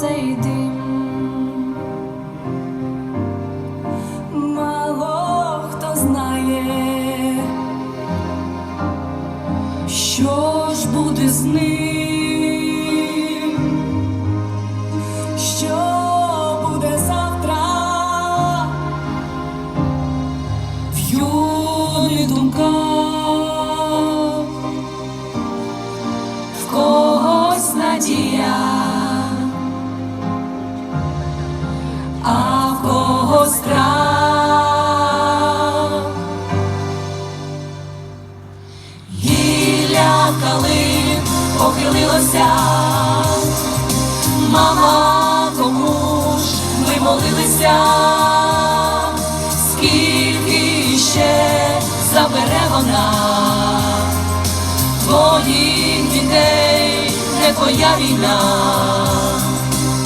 цей дим. Мало хто знає, що ж буде з ним, що похилилося, мама, кому ж ми молилися, скільки ще забере вона? Твоїх дітей, не твоя війна.